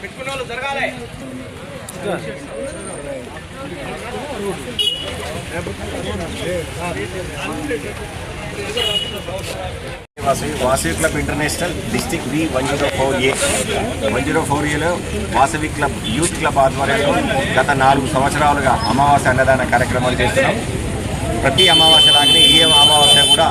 పెట్టుకున్న వాళ్ళు జరగాలి. రేపు Vasavi Vasavi club international district V one zero four A. One zero four ఏలో వాసవి క్లబ్ యూత్ క్లబ్ ఆధ్వర్యంలో గత నాలుగు సంవత్సరాలుగా అమావాస్య అన్నదాన కార్యక్రమాలు చేస్తున్నాం. ప్రతి అమావాస్య లాగానే ఏ అమావాస్య కూడా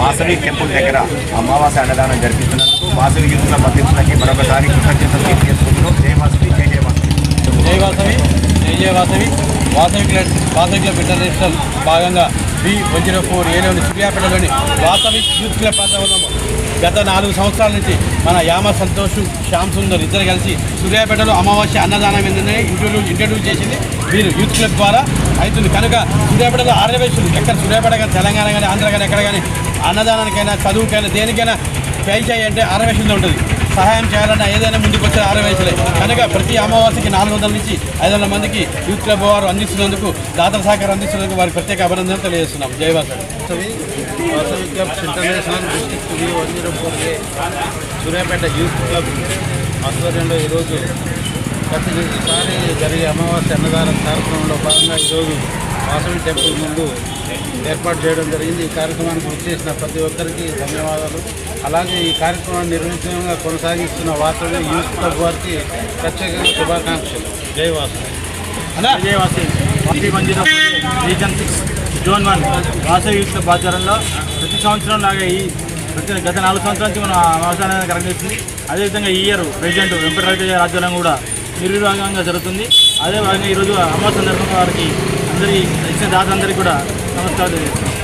వాసవి టెంపుల్ దగ్గర అమావాస్య అన్నదానం జరిపిస్తున్నందుకు వాసవి యూత్ క్లబ్ అధ్యక్షులకి మరొకసారి కృతజ్ఞతలు తెలియజేసుకుంటున్నాం. జయ వాసవి జయ జయ వాసవి. జయ వాసవి జయ జయ Vasavi. Vasavi club Vasavi club international భాగంగా బి వన్ జీరో ఫోర్ ఏలోని సూర్యాపేటలోని వాసవి యూత్ క్లబ్ ప్రాంతంలో గత నాలుగు సంవత్సరాల నుంచి మన యామ సంతోష్ శ్యామ్ సుందర్ ఇద్దరు కలిసి సూర్యాపేటలో అమావాస్య అన్నదానం ఏంటనే ఇంట్రొడ్యూస్ ఇంట్రడ్యూస్ చేసింది. వీరు యూత్ క్లబ్ ద్వారా అవుతుంది కనుక సూర్యాపేటలో ఆర్యవేశులు ఎక్కడ సూర్యాపేట కానీ తెలంగాణ కానీ ఆంధ్ర కానీ ఎక్కడ కానీ అన్నదానానికైనా చదువుకైనా దేనికైనా పై చేయి అంటే ఉంటుంది. సహాయం చేయాలంటే ఏదైనా ముందుకు వచ్చే ఆరవేశలే కనుక ప్రతి అమావాస్యకి నాలుగు వందల నుంచి ఐదు వందల మందికి యూత్ క్లబ్ వారు అందిస్తున్నందుకు దాతల సహకారం అందిస్తున్నందుకు వారికి ప్రత్యేక అభినందనలు తెలియజేస్తున్నాం. జయవాసవి international district one zero four A Suryapet youth club ఆధ్వర్యంలో ఈరోజు ప్రతిసారి జరిగే అమావాస్య అన్నదాన కార్యక్రమంలో భాగంగా ఈరోజు వాసవి టెంపుల్ ముందు ఏర్పాటు చేయడం జరిగింది. ఈ కార్యక్రమానికి వచ్చేసిన ప్రతి ఒక్కరికి ధన్యవాదాలు. అలాగే ఈ కార్యక్రమాన్ని నిర్విఘ్నంగా కొనసాగిస్తున్న వాసవి యూత్ క్లబ్ వారికి ప్రత్యేకంగా శుభాకాంక్షలు. జై Vasavi విజయవాసి Vasavi one zero region six zone one Vasavi youth club ఆధ్వర్యంలో ప్రతి సంవత్సరం లాగా ఈ ప్రతి గత నాలుగు సంవత్సరాల నుంచి మనం వ్యవసాయాన్ని కరెక్ట్ చేస్తుంది అదేవిధంగా ఈ ఇయర్ ప్రెసిడెంట్ వెంకట రవితేజ ఆధ్వర్యం కూడా నిర్విభాగంగా జరుగుతుంది. అదే భాగంగా ఈరోజు అమ్మ సందర్భంగా వారికి అందరి ఇచ్చిన దాతలందరికీ కూడా నమస్కారం తెలియజేస్తున్నాం